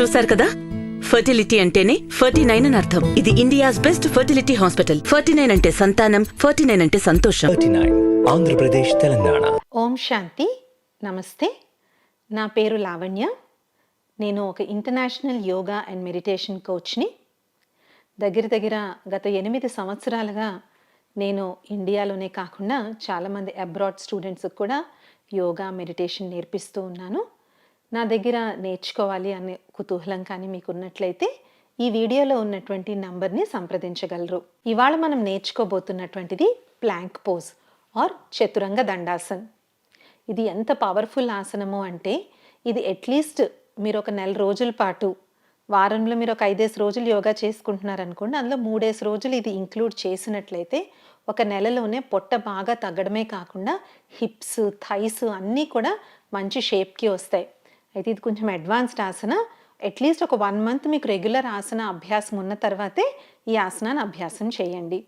చూశారు కదా? ఫర్టిలిటీ అంటేనే ఫర్టీ నైన్ అని అర్థం. ఇది India's best fertility hospital. Ferty nine అంటే సంతానం ఫర్టీ నైన్ అంటే సంతోషం. ఆంధ్రప్రదేశ్ తెలంగాణ. ఓం శాంతి. నమస్తే. నా పేరు లావణ్య. నేను ఒక ఇంటర్నేషనల్ యోగా అండ్ మెడిటేషన్ కోచ్ని. దగ్గర దగ్గర గత ఎనిమిది సంవత్సరాలుగా నేను ఇండియాలోనే కాకుండా చాలామంది అబ్రాడ్ స్టూడెంట్స్కి కూడా యోగా మెడిటేషన్ నేర్పిస్తూ ఉన్నాను. నా దగ్గర నేర్చుకోవాలి అనే కుతూహలం కానీ మీకున్నట్లయితే ఈ వీడియోలో ఉన్నటువంటి నంబర్ని సంప్రదించగలరు. ఇవాళ మనం నేర్చుకోబోతున్నటువంటిది ప్లాంక్ పోజ్ ఆర్ చతురంగ దండాసన్. ఇది ఎంత పవర్ఫుల్ ఆసనము అంటే ఇది అట్లీస్ట్ మీరు ఒక నెల రోజుల పాటు వారంలో మీరు ఒక ఐదేసి రోజులు యోగా చేసుకుంటున్నారనుకోండి అందులో మూడేసి రోజులు ఇది ఇంక్లూడ్ చేసినట్లయితే ఒక నెలలోనే పొట్ట బాగా తగ్గడమే కాకుండా హిప్స్ థైస్ అన్నీ కూడా మంచి షేప్కి వస్తాయి. అయితే ఇది కొంచెం అడ్వాన్స్డ్ ఆసన. అట్లీస్ట్ ఒక వన్ మంత్ మీకు రెగ్యులర్ ఆసన అభ్యాసం ఉన్న తర్వాతే ఈ ఆసనాన్ని అభ్యాసం చేయండి.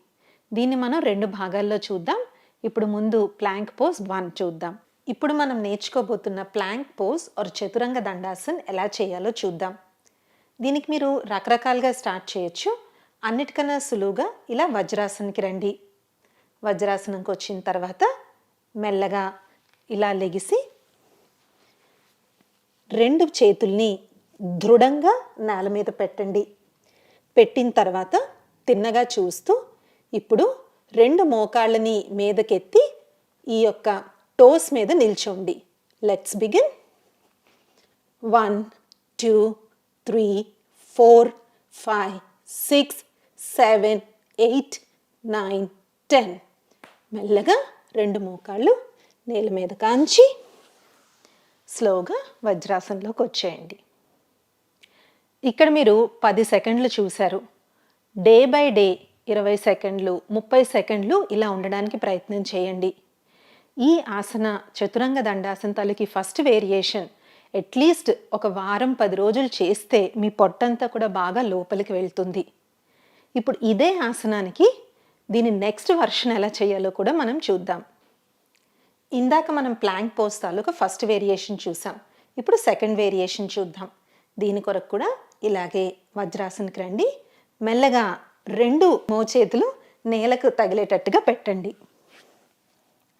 దీన్ని మనం రెండు భాగాల్లో చూద్దాం. ఇప్పుడు ముందు ప్లాంక్ పోజ్ వన్ చూద్దాం. ఇప్పుడు మనం నేర్చుకోబోతున్న ప్లాంక్ పోజ్ ఆర్ చతురంగ దండాసన్ ఎలా చేయాలో చూద్దాం. దీనికి మీరు రకరకాలుగా స్టార్ట్ చేయొచ్చు. అన్నిటికన్నా సులువుగా ఇలా వజ్రాసనకి రండి. వజ్రాసనంకి వచ్చిన తర్వాత మెల్లగా ఇలా లెగిసి రెండు చేతుల్ని దృఢంగా నేల మీద పెట్టండి. పెట్టిన తర్వాత తిన్నగా చూస్తూ ఇప్పుడు రెండు మోకాళ్ళని మీదకెత్తి ఈ యొక్క టోస్ మీద నిల్చోండి. Let's begin one two three four five six seven eight nine ten మెల్లగా రెండు మోకాళ్ళు నేల మీద కాంచి స్లోగా వజ్రాసనంలోకి వచ్చేయండి. ఇక్కడ మీరు పది సెకండ్లు చూశారు. డే బై డే ఇరవై సెకండ్లు ముప్పై సెకండ్లు ఇలా ఉండడానికి ప్రయత్నం చేయండి. ఈ ఆసన చతురంగ దండాసన తాలూకి ఫస్ట్ వేరియేషన్ అట్లీస్ట్ ఒక వారం పది రోజులు చేస్తే మీ పొట్టంతా కూడా బాగా లోపలికి వెళ్తుంది. ఇప్పుడు ఇదే ఆసనానికి దీని నెక్స్ట్ వర్షన్ ఎలా చేయాలో కూడా మనం చూద్దాం. ఇందాక మనం ప్లాంక్ పోస్ తాలూకా ఫస్ట్ వేరియేషన్ చూసాం. ఇప్పుడు సెకండ్ వేరియేషన్ చూద్దాం. దీని కొరకు కూడా ఇలాగే వజ్రాసనకి రండి. మెల్లగా రెండు మోచేతులు నేలకు తగిలేటట్టుగా పెట్టండి.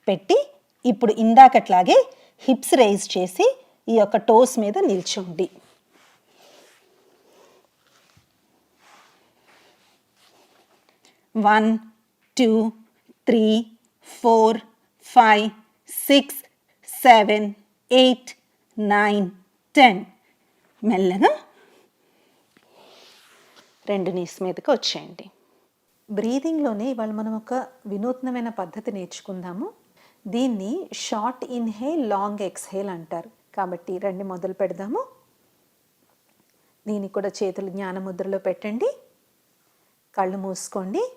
పెట్టి ఇప్పుడు ఇందాకట్లాగే హిప్స్ రైజ్ చేసి ఈ యొక్క టోస్ మీద నిల్చోండి. One two three four five six seven eight nine ten. మెల్లగా రెండు నీస్ మీదకి వచ్చేయండి. బ్రీదింగ్లోనే ఇవాళ మనం ఒక వినూత్నమైన పద్ధతి నేర్చుకుందాము. దీన్ని షార్ట్ ఇన్హేల్ లాంగ్ ఎక్స్హేల్ అంటారు. కాబట్టి రండి మొదలు పెడదాము. దీన్ని కూడా చేతులు జ్ఞానముద్రలో పెట్టండి. కళ్ళు మూసుకోండి.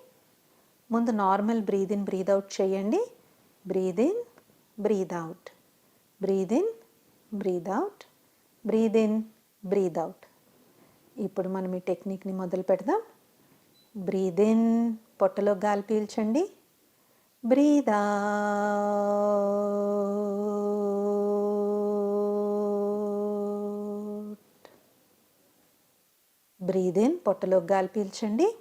ముందు normal breathe in breathe out చేయండి. Breathe in breathe out breathe in breathe out breathe in breathe out ఇప్పుడు మనం ఈ టెక్నిక్ని మొదలు పెడదాం. బ్రీద్ ఇన్ పొట్టలో గాలి పీల్చండి. బ్రీద్ అవుట్ బ్రీద్ ఇన్ పొట్టలో గాలి పీల్చండి.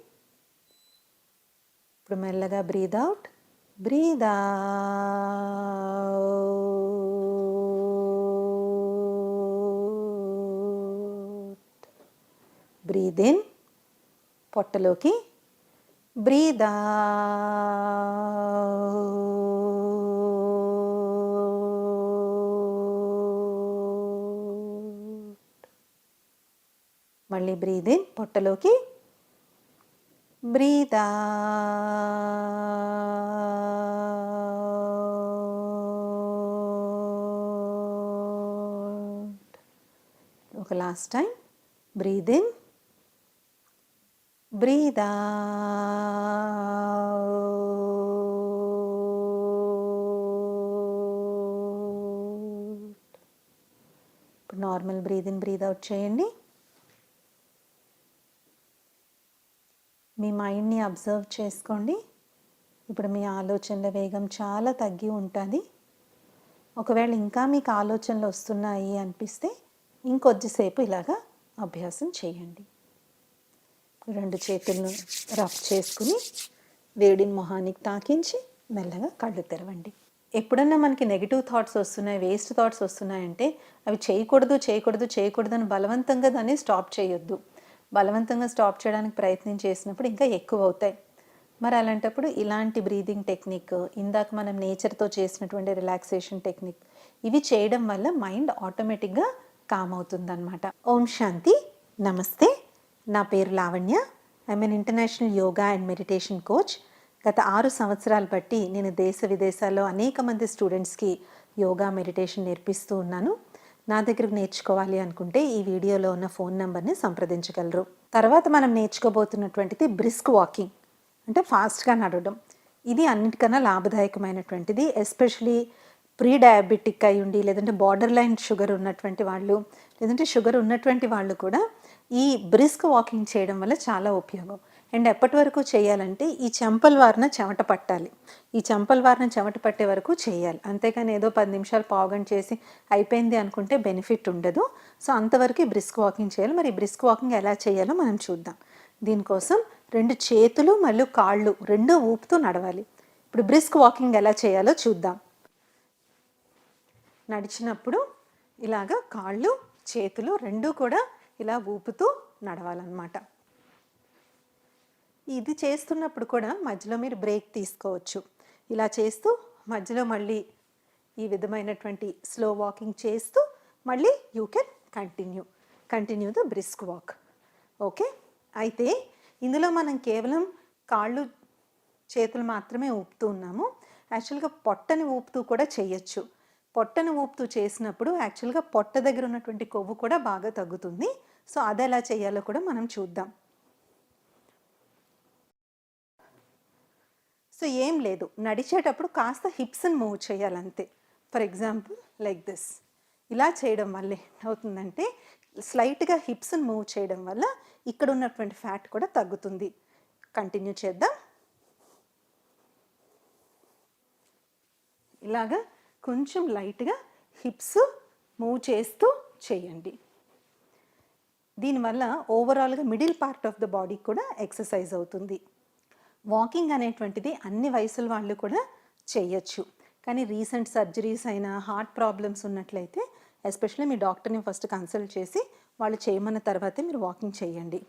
ఇప్పుడు మెల్లగా breathe out Breathe out. Breathe in. పొట్టలోకి బ్రీద్ మళ్ళీ బ్రీద్ ఇన్ పొట్టలోకి బ్రీదా ఒక last time breathe in breathe ఇప్పుడు normal breathe in breathe out చేయండి. మీ మైండ్ని అబ్జర్వ్ చేసుకోండి. ఇప్పుడు మీ ఆలోచనల వేగం చాలా తగ్గి ఉంటుంది. ఒకవేళ ఇంకా మీకు ఆలోచనలు వస్తున్నాయి అనిపిస్తే ఇంకొద్దిసేపు ఇలాగా అభ్యాసం చేయండి. రెండు చేతులను రఫ్ చేసుకుని వేడిని మొహానికి తాకించి మెల్లగా కళ్ళు తెరవండి. ఎప్పుడన్నా మనకి నెగిటివ్ థాట్స్ వస్తున్నాయి వేస్ట్ థాట్స్ వస్తున్నాయంటే అవి చేయకూడదు చేయకూడదు చేయకూడదు అని బలవంతంగా దాన్ని స్టాప్ చేయొద్దు. బలవంతంగా స్టాప్ చేయడానికి ప్రయత్నం చేసినప్పుడు ఇంకా ఎక్కువ అవుతాయి. మరి అలాంటప్పుడు ఇలాంటి బ్రీదింగ్ టెక్నిక్ ఇందాక మనం నేచర్తో చేసినటువంటి రిలాక్సేషన్ టెక్నిక్ ఇవి చేయడం వల్ల మైండ్ ఆటోమేటిక్గా కామ్ అవుతుందన్నమాట ఓం శాంతి. నమస్తే. నా పేరు Lavanya. I'm an international yoga and meditation coach గత ఆరు సంవత్సరాలు బట్టి నేను దేశ విదేశాల్లో అనేక మంది స్టూడెంట్స్కి యోగా మెడిటేషన్ నేర్పిస్తూ ఉన్నాను. నా దగ్గరకు నేర్చుకోవాలి అనుకుంటే ఈ వీడియోలో ఉన్న ఫోన్ నెంబర్ని సంప్రదించగలరు. తర్వాత మనం నేర్చుకోబోతున్నటువంటిది బ్రిస్క్ వాకింగ్ అంటే ఫాస్ట్గా నడవడం. ఇది అన్నిటికన్నా లాభదాయకమైనటువంటిది ఎస్పెషలీ ప్రీ డయాబెటిక్ అయి ఉండి లేదంటే బార్డర్ లైన్ షుగర్ ఉన్నటువంటి వాళ్ళు లేదంటే షుగర్ ఉన్నటువంటి వాళ్ళు కూడా ఈ బ్రిస్క్ వాకింగ్ చేయడం వల్ల చాలా ఉపయోగం. అండ్ ఎప్పటి వరకు చేయాలంటే ఈ చెంపల వారిన చెమట పట్టాలి. ఈ చెంపల వారిన చెమట పట్టే వరకు చేయాలి. అంతేకాని ఏదో పది నిమిషాలు పావుగంట చేసి అయిపోయింది అనుకుంటే బెనిఫిట్ ఉండదు. సో అంతవరకు బ్రిస్క్ వాకింగ్ చేయాలి. మరి బ్రిస్క్ వాకింగ్ ఎలా చేయాలో మనం చూద్దాం. దీనికోసం రెండు చేతులు మరియు కాళ్ళు రెండు ఊపుతూ నడవాలి. ఇప్పుడు బ్రిస్క్ వాకింగ్ ఎలా చేయాలో చూద్దాం. నడిచినప్పుడు ఇలాగ కాళ్ళు చేతులు రెండూ కూడా ఇలా ఊపుతూ నడవాలన్నమాట. ఇది చేస్తున్నప్పుడు కూడా మధ్యలో మీరు బ్రేక్ తీసుకోవచ్చు. ఇలా చేస్తూ మధ్యలో మళ్ళీ ఈ విధమైనటువంటి స్లో వాకింగ్ చేస్తూ మళ్ళీ you can continue. Continue the brisk walk. Okay? అయితే ఇందులో మనం కేవలం కాళ్ళు చేతులు మాత్రమే ఊపుతూ ఉన్నాము. యాక్చువల్గా పొట్టని ఊపుతూ కూడా చేయొచ్చు. పొట్టను ఊపుతూ చేసినప్పుడు యాక్చువల్గా పొట్ట దగ్గర ఉన్నటువంటి కొవ్వు కూడా బాగా తగ్గుతుంది. సో అది ఎలా చేయాలో కూడా మనం చూద్దాం. సో ఏం లేదు. నడిచేటప్పుడు కాస్త హిప్స్ని మూవ్ చేయాలంతే. ఫర్ ఎగ్జాంపుల్ లైక్ దిస్ ఇలా చేయడం వల్ల ఏమవుతుందంటే స్లైట్గా హిప్స్ని మూవ్ చేయడం వల్ల ఇక్కడ ఉన్నటువంటి ఫ్యాట్ కూడా తగ్గుతుంది. కంటిన్యూ చేద్దాం. ఇలాగా కొంచెం లైట్గా హిప్స్ మూవ్ చేస్తూ చేయండి. దీనివల్ల ఓవరాల్గా middle part of the body కూడా ఎక్సర్సైజ్ అవుతుంది. వాకింగ్ అనేటువంటిది అన్ని వయసుల వాళ్ళు కూడా చేయొచ్చు. కానీ రీసెంట్ సర్జరీస్ అయినా హార్ట్ ప్రాబ్లమ్స్ ఉన్నట్లయితే ఎస్పెషల్లీ మీ డాక్టర్ని ఫస్ట్ కన్సల్ట్ చేసి వాళ్ళు చేయమన్న తర్వాతే మీరు వాకింగ్ చేయండి.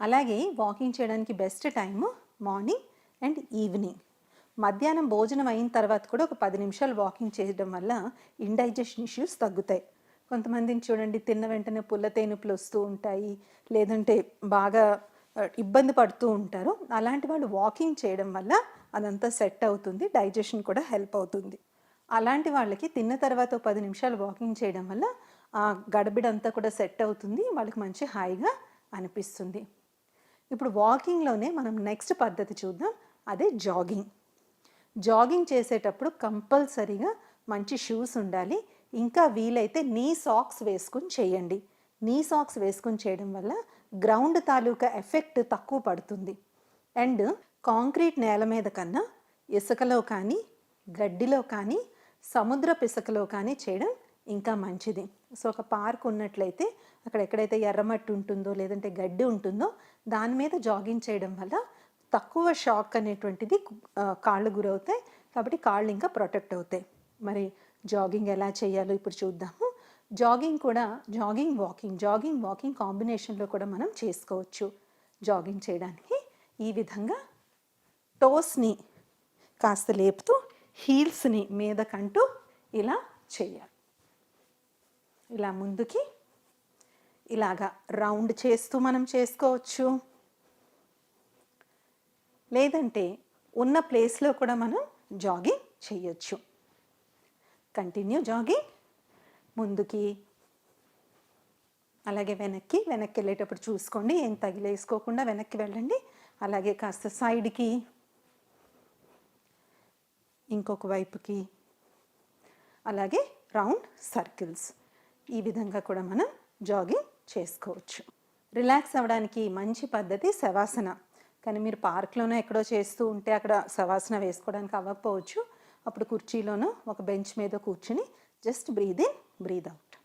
అలాగే వాకింగ్ చేయడానికి best time morning and evening. మధ్యాహ్నం భోజనం అయిన తర్వాత కూడా ఒక పది నిమిషాలు వాకింగ్ చేయడం వల్ల ఇండైజెషన్ ఇష్యూస్ తగ్గుతాయి. కొంతమందిని చూడండి తిన్న వెంటనే పుల్ల తేనుపులు వస్తూ ఉంటాయి లేదంటే బాగా ఇబ్బంది పడుతూ ఉంటారు. అలాంటి వాళ్ళు వాకింగ్ చేయడం వల్ల అదంతా సెట్ అవుతుంది డైజెషన్ కూడా హెల్ప్ అవుతుంది. అలాంటి వాళ్ళకి తిన్న తర్వాత ఒక పది నిమిషాలు వాకింగ్ చేయడం వల్ల ఆ గడబిడంతా కూడా సెట్ అవుతుంది వాళ్ళకి మంచి హాయిగా అనిపిస్తుంది. ఇప్పుడు వాకింగ్లోనే మనం నెక్స్ట్ పద్ధతి చూద్దాం అదే జాగింగ్. జాగింగ్ చేసేటప్పుడు కంపల్సరీగా మంచి షూస్ ఉండాలి. ఇంకా వీలైతే నీ సాక్స్ వేసుకుని చేయండి. నీ సాక్స్ వేసుకుని చేయడం వల్ల గ్రౌండ్ తాలూకా ఎఫెక్ట్ తక్కువ పడుతుంది. అండ్ కాంక్రీట్ నేల మీద కన్నా ఇసుకలో కానీ గడ్డిలో కానీ సముద్ర పిసకలో కానీ చేయడం ఇంకా మంచిది. సో ఒక పార్క్ ఉన్నట్లయితే అక్కడ ఎక్కడైతే ఎర్రమట్టి ఉంటుందో లేదంటే గడ్డి ఉంటుందో దాని మీద జాగింగ్ చేయడం వల్ల తక్కువ షాక్ అనేటువంటిది కాళ్ళు గురవుతాయి. కాబట్టి కాళ్ళు ఇంకా ప్రొటెక్ట్ అవుతాయి. మరి జాగింగ్ ఎలా చేయాలో ఇప్పుడు చూద్దాము. జాగింగ్ కూడా జాగింగ్ వాకింగ్ జాగింగ్ వాకింగ్ కాంబినేషన్లో కూడా మనం చేసుకోవచ్చు. జాగింగ్ చేయడానికి ఈ విధంగా టోస్ని కాస్త లేపుతూ హీల్స్ని మీదకంటూ ఇలా చేయాలి. ఇలా ముందుకి ఇలాగా రౌండ్ చేస్తూ మనం చేసుకోవచ్చు. లేదంటే ఉన్న ప్లేస్లో కూడా మనం జాగింగ్ చేయొచ్చు. Continue jogging. ముందుకి. అలాగే వెనక్కి వెనక్కి వెళ్ళేటప్పుడు చూసుకోండి ఏం తగిలేసుకోకుండా వెనక్కి వెళ్ళండి. అలాగే కాస్త సైడ్కి ఇంకొక వైపుకి. అలాగే రౌండ్ సర్కిల్స్. ఈ విధంగా కూడా మనం జాగింగ్ చేసుకోవచ్చు. రిలాక్స్ అవ్వడానికి మంచి పద్ధతి శవాసన. కానీ మీరు పార్క్లోనో ఎక్కడో చేస్తూ ఉంటే అక్కడ సవాసన వేసుకోవడానికి అవ్వకపోవచ్చు. అప్పుడు కుర్చీలోనో ఒక బెంచ్ మీద కూర్చుని just breathe in breathe out